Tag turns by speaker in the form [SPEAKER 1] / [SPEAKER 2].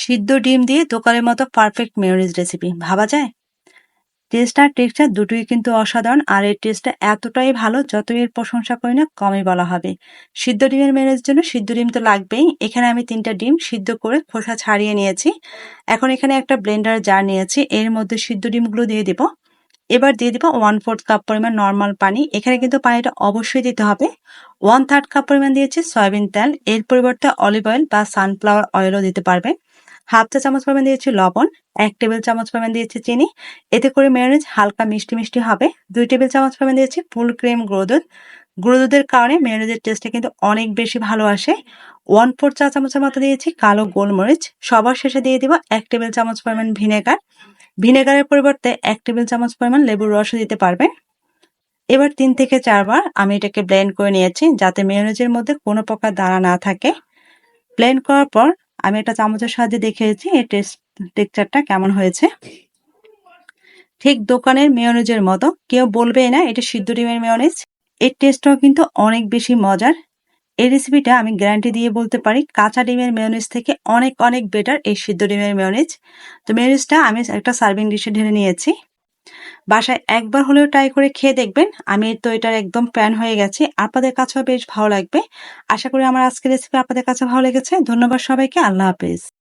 [SPEAKER 1] সিদ্ধ ডিম দিয়ে দোকানের মতো পারফেক্ট মেয়োনিজ রেসিপি ভাবা যায়? টেস্ট আর টেক্সচার দুটোই কিন্তু অসাধারণ আর এর টেস্টটা এতটাই ভালো যতই এর প্রশংসা করি না, কমই বলা হবে। সিদ্ধ ডিমের মেয়োনিজের জন্য সিদ্ধ ডিম তো লাগবেই। এখানে আমি তিনটা ডিম সিদ্ধ করে খোসা ছাড়িয়ে নিয়েছি। এখন এখানে একটা ব্লেন্ডার জার নিয়েছি। এর মধ্যে সিদ্ধ ডিমগুলো দিয়ে দিব। এবার দিয়ে দিব ওয়ান ফোর্থ কাপ পরিমাণ নর্মাল পানি। এখানে কিন্তু পানিটা অবশ্যই দিতে হবে। ওয়ান থার্ড কাপ পরিমাণ দিয়েছি সয়াবিন তেল। এর পরিবর্তে অলিভ অয়েল বা সানফ্লাওয়ার অয়েলও দিতে পারবে। হাফ চা চামচ পরিমাণ দিয়েছি লবণ, এক টেবিল চামচ পরিমাণ দিয়েছি চিনি। এতে করে মেয়োনিজ হালকা মিষ্টি মিষ্টি হবে। দুই টেবিল চামচ পরিমাণ দিয়েছি ফুল ক্রিম গুঁড়ো দুধ। গুঁড়ো দুধের কারণে মেয়োনিজের টেস্টটা কিন্তু অনেক বেশি ভালো আসে। ওয়ান ফোর চা চামচের মতো দিয়েছি কালো গোলমরিচ। সবার শেষে দিয়ে দিব এক টেবিল চামচ পরিমাণ ভিনেগার ভিনেগারের পরিবর্তে এক টেবিল চামচ পরিমাণ লেবুর রসও দিতে পারবেন। এবার তিন থেকে চারবার আমি এটাকে ব্লেন্ড করে নিয়েছি যাতে মেয়োনিজের মধ্যে কোনো প্রকার দানা না থাকে। ব্লেন্ড করার পর আমি একটা চামচের সাহায্যে দেখিয়েছি এর টেস্ট টেক্সচারটা কেমন হয়েছে। ঠিক দোকানের মেয়নেজের মতো। কেউ বলবে না, এটা সিদ্ধ ডিমের মেয়নেজ। এর টেস্টটাও কিন্তু অনেক বেশি মজার। এই রেসিপিটা আমি গ্যারান্টি দিয়ে বলতে পারি, কাঁচা ডিমের মেয়নেজ থেকে অনেক অনেক বেটার এই সিদ্ধ ডিমের মেয়নেজ। তো মেয়নেজটা আমি একটা সার্ভিং ডিশে ঢেলে নিয়েছি। বাসায় একবার হলেও ট্রাই করে খেয়ে দেখবেন। আমি তো এটার একদম প্যান হয়ে গেছি। আপনাদের কাছেও বেশ ভালো লাগবে। আশা করি আমার আজকের রেসিপি আপনাদের কাছে ভালো লেগেছে। ধন্যবাদ সবাইকে। আল্লাহ হাফেজ।